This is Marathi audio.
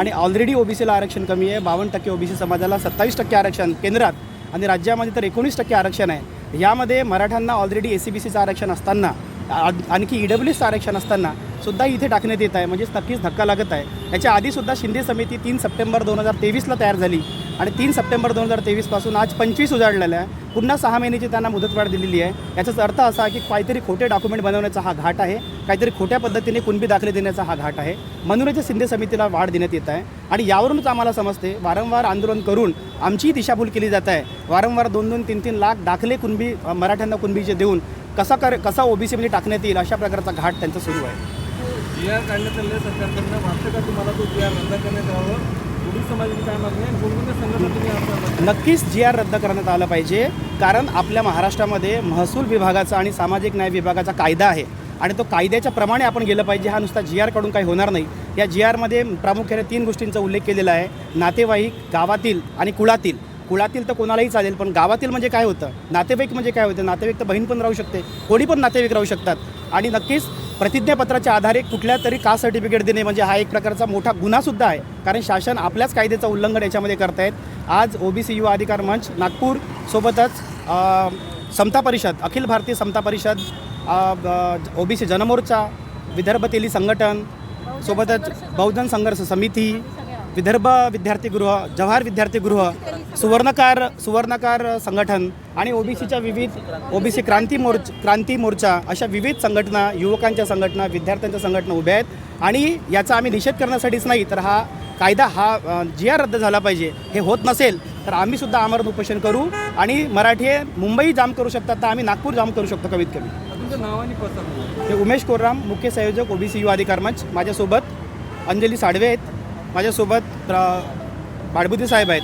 आणि ऑलरेडी ओबीसीला आरक्षण कमी आहे. बावन्न टक्के ओबीसी समाजाला सत्तावीस टक्के आरक्षण केंद्रात आणि राज्यामध्ये तर एकोणीस टक्के आरक्षण आहे. यामध्ये मराठ्यांना ऑलरेडी ए सी बी सीचं आरक्षण असताना आणखी ई डब्ल्यू एसचं आरक्षण असताना सुद्धा इथे टाकण्यात येत आहे. म्हणजेच नक्कीच धक्का लागत आहे. याच्या आधीसुद्धा शिंदे समिती तीन सप्टेंबर दोन हजार तेवीसला तयार झाली. आणि तीन सप्टेंबर दोन हजार तेवीसपासून आज पंचवीस उजाडलेल्या आहे. पुन्हा सहा महिन्याची त्यांना मुदतवाढ दिलेली आहे. याचाच अर्थ असा की काहीतरी खोटे डॉक्युमेंट बनवण्याचा हा घाट आहे. काहीतरी खोट्या पद्धतीने कुणबी दाखले देण्याचा हा घाट आहे. म्हणूनच शिंदे समितीला वाढ देण्यात येत आहे. आणि यावरूनच आम्हाला समजते वारंवार आंदोलन करून आमचीही दिशाभूल केली जात आहे. वारंवार दोन दोन तीन तीन लाख दाखले कुणबी मराठ्यांना कुणबीचे देऊन कसा कर कसा ओबीसीमध्ये टाकण्यात येईल अशा प्रकारचा घाट त्यांचा सुरू आहे. जी आर काढण्यात आलेल्या सरकारकडनं वाटतं का तुम्हाला तो जी आर रद्द करण्यात यावं? नक्कीच जी आर रद्द करण्यात आलं पाहिजे कारण आपल्या महाराष्ट्रामध्ये महसूल विभागाचा आणि सामाजिक न्याय विभागाचा कायदा आहे. आणि तो कायद्याच्या प्रमाणे आपण गेलं पाहिजे हा नुसता जी आरकडून काही होणार नाही. या जी आरमध्ये प्रामुख्याने तीन गोष्टींचा उल्लेख केलेला आहे. नातेवाईक गावातील आणि कुळातील. कुळातील तर कोणालाही चालेल पण गावातील म्हणजे काय होतं? नातेवाईक म्हणजे काय होतं? नातेवाईक तर बहीण पण राहू शकते कोणी पण नातेवाईक राहू शकतात. आणि नक्कीच प्रतिज्ञापत्राच्या आधारे कुठल्या तरी कास्ट सर्टिफिकेट देणे म्हणजे हा एक प्रकारचा मोठा गुन्हासुद्धा आहे. कारण शासन आपल्याच कायद्याचं उल्लंघन याच्यामध्ये करतायत आज ओबीसी युवा अधिकार मंच नागपूर सोबतच समता परिषद अखिल भारतीय समता परिषद ओबीसी जनमोर्चा विदर्भ तेली संघटन सोबतच बहुजन संघर्ष समिती विदर्भ विद्यार्थीगृह जवाहर विद्यार्थीगृह सुवर्णकार सुवर्णकार संघटन आणि ओबीसीच्या विविध ओबीसी क्रांती मोर्च क्रांती मोर्चा अशा विविध संघटना युवकांच्या संघटना विद्यार्थ्यांच्या संघटना उभ्या आहेत. आणि याचा आम्ही निषेध करण्यासाठीच नाही तर हा कायदा हा जी आर रद्द झाला पाहिजे हे होत नसेल तर आम्ही सुद्धा आमरण उपोषण करू आणि मराठी मुंबई जाम करू शकतात तर आम्ही नागपूर जाम करू शकतो कमीत कमी. हे उमेश कोरराम मुख्य संयोजक ओबीसी युवा अधिकार मंच. माझ्यासोबत अंजली साडवे आहेत. माझ्यासोबत प्र बाडबुद्धी साहेब आहेत.